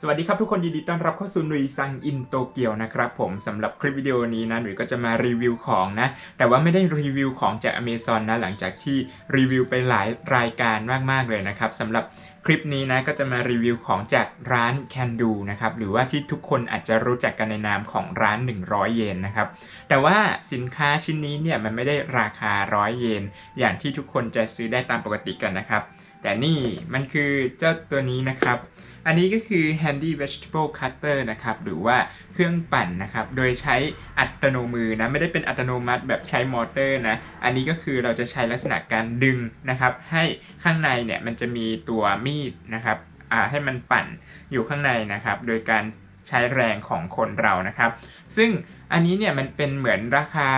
สวัสดีครับทุกคนยินดีต้อนรับเข้าสู่หนุยซังอินโตเกียวนะครับผมสำหรับคลิปวิดีโอนี้นะหนุยก็จะมารีวิวของนะ แต่ว่าไม่ได้รีวิวของจาก Amazon นะหลังจากที่รีวิวไปหลายรายการมากๆเลยนะครับสำหรับคลิปนี้นะก็จะมารีวิวของจากร้าน Can Do นะครับหรือว่าที่ทุกคนอาจจะรู้จักกันในนามของร้าน 100 เยนนะครับแต่ว่าสินค้าชิ้นนี้เนี่ยมันไม่ได้ราคา 100 เยน อย่างที่ทุกคนจะซื้อได้ตามปกติกันนะครับแต่นี่มันคือเจ้าตัวนี้นะครับ อันนี้ก็คือ Handy Vegetable Cutter นะครับ หรือว่าเครื่องปั่นนะครับ โดยใช้อัตโนมือนะ ไม่ได้เป็นอัตโนมัติแบบใช้มอเตอร์นะ อันนี้ก็คือเราจะใช้ลักษณะการดึงนะครับ ให้ข้างในเนี่ยมันจะมีตัวมีดนะครับอ่าให้มันปั่นอยู่ข้างในนะครับ โดยการใช้แรงของคนเรานะครับ ซึ่งอันนี้เนี่ยมันเป็นเหมือนราคา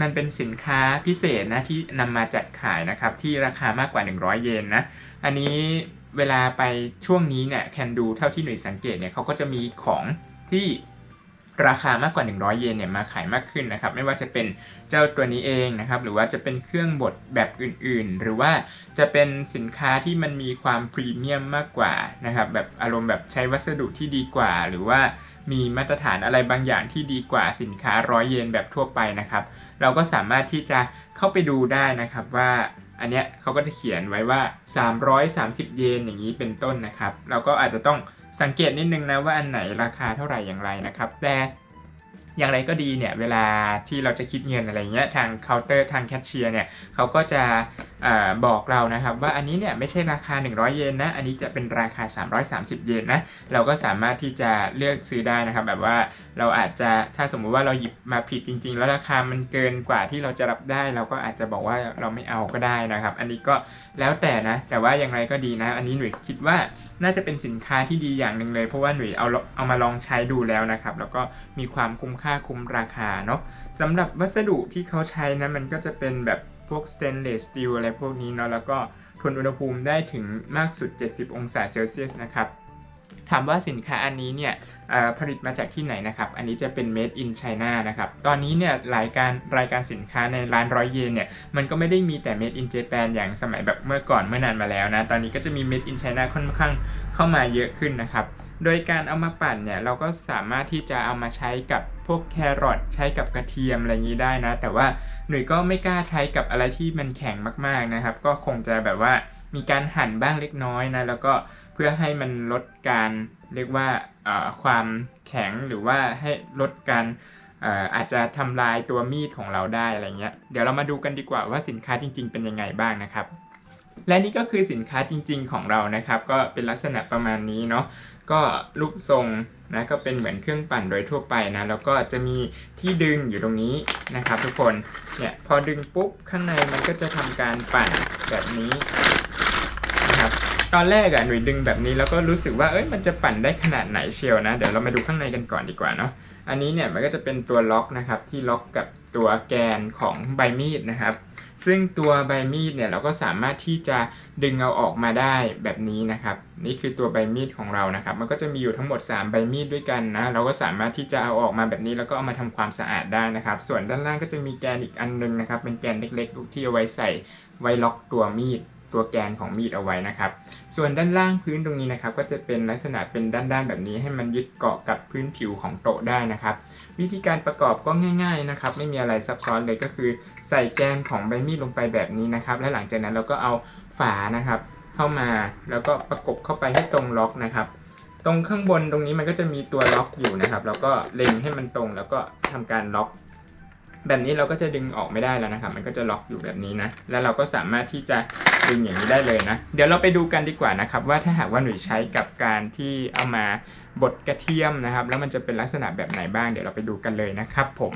มันเป็นสินค้าพิเศษนะที่นำมาจัดขายนะครับ ที่ราคามากกว่า 100 เยนนะ อันนี้ เวลาไปช่วงนี้เนี่ยแคนดูเท่าที่หน่วยสังเกตเนี่ยเขาก็จะมีของที่ราคามากกว่า 100 เยนเนี่ยมาขายมากขึ้นนะครับ ไม่ว่าจะเป็นเจ้าตัวนี้เองนะครับ หรือว่าจะเป็นเครื่องบดแบบอื่นๆ หรือว่าจะเป็นสินค้าที่มันมีความพรีเมียมมากกว่านะครับ แบบอารมณ์แบบใช้วัสดุที่ดีกว่า หรือว่ามีมาตรฐานอะไรบางอย่างที่ดีกว่าสินค้าร้อยเยนแบบทั่วไปนะครับ เราก็สามารถที่จะเข้าไปดูได้นะครับว่า อันเนี้ยเขาก็จะเขียนไว้ว่า 330 เยนอย่างนี้เป็นต้นนะครับ เราก็อาจจะต้องสังเกตนิดนึงนะว่าอันไหนราคาเท่าไหร่อย่างไรนะครับ แต่อย่างไรก็ดีเนี่ยเวลาที่เราจะคิดเงินอะไรเงี้ยทางเคาน์เตอร์ทางแคชเชียร์เนี่ยเขาก็จะ อบอกเรานะครับว่าอันนี้เนี่ยไม่ใช่ราคา 100 เยนนะ อันนี้จะเป็นราคา 330 เยนนะ เราก็สามารถที่จะเลือกซื้อได้นะครับ แบบว่าเราอาจจะถ้าสมมุติว่าเราหยิบมาผิดจริง ๆ แล้วราคามันเกินกว่าที่เราจะรับได้ เราก็อาจจะบอกว่าเราไม่เอาก็ได้นะครับ อันนี้ก็แล้วแต่นะ แต่ว่าอย่างไรก็ดีนะ อันนี้หนุ่ยคิดว่าน่าจะเป็นสินค้าที่ดีอย่างหนึ่งเลย เพราะว่าหนุ่ยเอาเอามาลองใช้ดูแล้วนะครับ แล้วก็มีความคุ้มค่าคุ้มราคาเนาะสำหรับวัสดุที่เขาใช้นะมันก็จะเป็นแบบ พวกสเตนเลสสตีลอะไรพวกนี้เนาะแล้วก็ทนอุณหภูมิได้ถึงมากสุด 70 องศาเซลเซียสนะครับถามว่าสินค้าอันนี้เนี่ยผลิตมาจากที่ไหนนะครับ อันนี้จะเป็น made in China นะครับ ตอนนี้เนี่ยรายการรายการสินค้าในร้านร้อยเยนเนี่ย มันก็ไม่ได้มีแต่ made in Japan อย่างสมัยแบบเมื่อก่อนเมื่อนานมาแล้วนะ ตอนนี้ก็จะมี made in China ค่อนข้างเข้ามาเยอะขึ้นนะครับ โดยการเอามาปั่นเนี่ย เราก็สามารถที่จะเอามาใช้กับ พวกแครอทใช้กับกระเทียมอะไรอย่างนี้ได้นะ แต่ว่าหนุ่ยก็ไม่กล้าใช้กับอะไรที่มันแข็งมากๆนะครับ ก็คงจะแบบว่ามีการหั่นบ้างเล็กน้อยนะ แล้วก็เพื่อให้มันลดการเรียกว่าความแข็งหรือว่าให้ลดการเอ่ออาจจะทำลายตัวมีดของเราได้อะไรเงี้ย เดี๋ยวเรามาดูกันดีกว่าว่าสินค้าจริง ๆ เป็นยังไงบ้างนะครับ และนี่ก็คือสินค้าจริง ๆ ของเรานะครับ ก็เป็นลักษณะประมาณนี้เนาะ ก็รูปทรงนะก็เป็นเหมือนเครื่องปั่นโดยทั่วไปนะแล้วก็จะมีที่ดึงอยู่ตรงนี้นะครับ ทุกคนเนี่ยพอดึงปุ๊บข้างในมันก็จะทำการปั่นแบบนี้นะครับตอนแรกอะหนุ่ยดึงแบบนี้แล้วก็รู้สึกว่าเอ้ยมันจะปั่นได้ขนาดไหนเชียวนะ เดี๋ยวเรามาดูข้างในกันก่อนดีกว่าเนาะอันนี้เนี่ยมันก็จะเป็นตัวล็อกนะครับที่ล็อกกับ ตัวแกนของใบมีดนะครับ ซึ่งตัวใบมีดเนี่ยเราก็สามารถที่จะดึงเอาออกมาได้แบบนี้นะครับ นี่คือตัวใบมีดของเรานะครับ มันก็จะมีอยู่ทั้งหมด 3 ใบมีดด้วยกันนะ เราก็สามารถที่จะเอาออกมาแบบนี้แล้วก็เอามาทำความสะอาดได้นะครับ ส่วนด้านล่างก็จะมีแกนอีกอันนึงนะครับ เป็นแกนเล็กๆที่เอาไว้ใส่ไว้ล็อกตัวมีด ตัวแกนของมีดเอาไว้นะครับ ส่วนด้านล่างพื้นตรงนี้นะครับ ก็จะเป็นลักษณะเป็นด้านๆแบบนี้ให้มันยึดเกาะกับพื้นผิวของโต๊ะได้นะครับ วิธีการประกอบก็ง่าย ๆนะครับ ไม่มีอะไรซับซ้อนเลยก็คือ ใส่แกนของใบมีดลงไปแบบนี้นะครับ และหลังจากนั้นเราก็เอาฝานะครับ เข้ามาแล้วก็ประกบเข้าไปให้ตรงล็อกนะครับตรงข้างบนตรงนี้มันก็จะมีตัวล็อกอยู่นะครับ แล้วก็เล็งให้มันตรงแล้วก็ทำการล็อก แบบนี้เราก็จะดึงออกไม่ได้แล้วนะครับ มันก็จะล็อกอยู่แบบนี้นะ แล้วเราก็สามารถที่จะดึงอย่างนี้ได้เลยนะ เดี๋ยวเราไปดูกันดีกว่านะครับ ว่าถ้าหากว่าหนุ่ยใช้กับการที่เอามาบดกระเทียมนะครับ แล้วมันจะเป็นลักษณะแบบไหนบ้าง เดี๋ยวเราไปดูกันเลยนะครับ ผม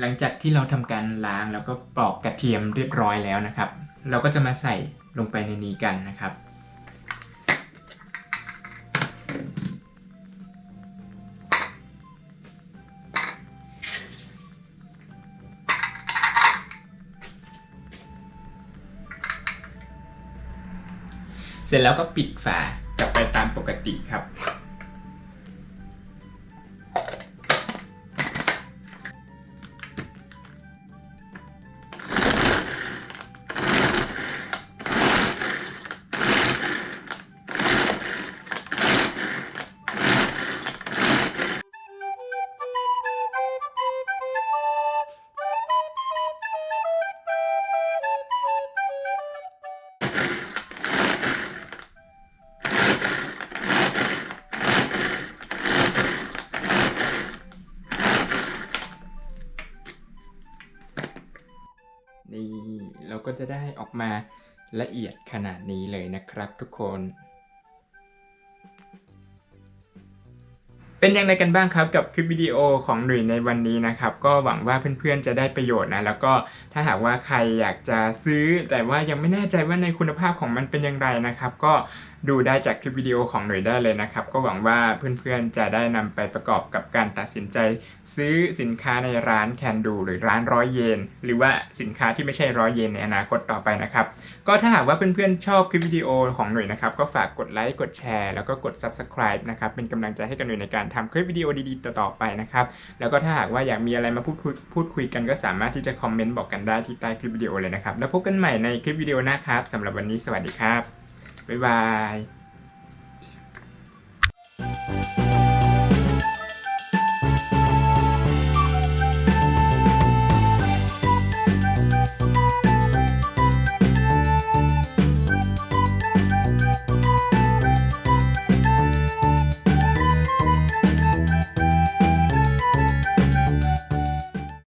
หลังจากที่เราทำการล้างแล้วก็ปอกกระเทียมเรียบร้อยแล้วนะครับ เราก็จะมาใส่ลงไปในนี้กันนะครับ เสร็จแล้วก็ปิดฝากลับไปตามปกติครับ นี่เราก็จะได้ออกมาละเอียดขนาดนี้เลยนะครับทุกคน เป็นยังไงกันบ้างครับกับคลิปวิดีโอของหนุ่ยในวันนี้นะครับ ก็หวังว่าเพื่อนๆจะได้ประโยชน์นะ แล้วก็ถ้าหากว่าใครอยากจะซื้อ แต่ว่ายังไม่แน่ใจว่าในคุณภาพของมันเป็นอย่างไรนะครับ ก็ ดูได้จากคลิปวิดีโอของหนุ่ยได้เลยนะครับ ก็หวังว่าเพื่อนๆจะได้นำไปประกอบกับการตัดสินใจ ซื้อสินค้าในร้านแคนดูหรือร้านร้อยเยน หรือว่าสินค้าที่ไม่ใช่ร้อยเยนในอนาคตต่อไปนะครับ ก็ถ้าหากว่าเพื่อนๆชอบคลิปวิดีโอของหนุ่ยนะครับ ก็ฝากกดไลค์กดแชร์แล้วก็กด Subscribe นะครับเป็นกำลังใจให้กับหนุ่ยในการทำคลิปวิดีโอดีๆต่อๆไปนะครับแล้วก็ถ้าหากว่าอยากมีอะไรมาพูดคุยพูดคุยกันก็สามารถที่จะคอมเมนต์บอกกันได้ที่ใต้คลิปวิดีโอเลยนะครับแล้วพบกันใหม่ในคลิปวิดีโอหน้าครับสำหรับวันนี้สวัสดีครับ บ๊ายบาย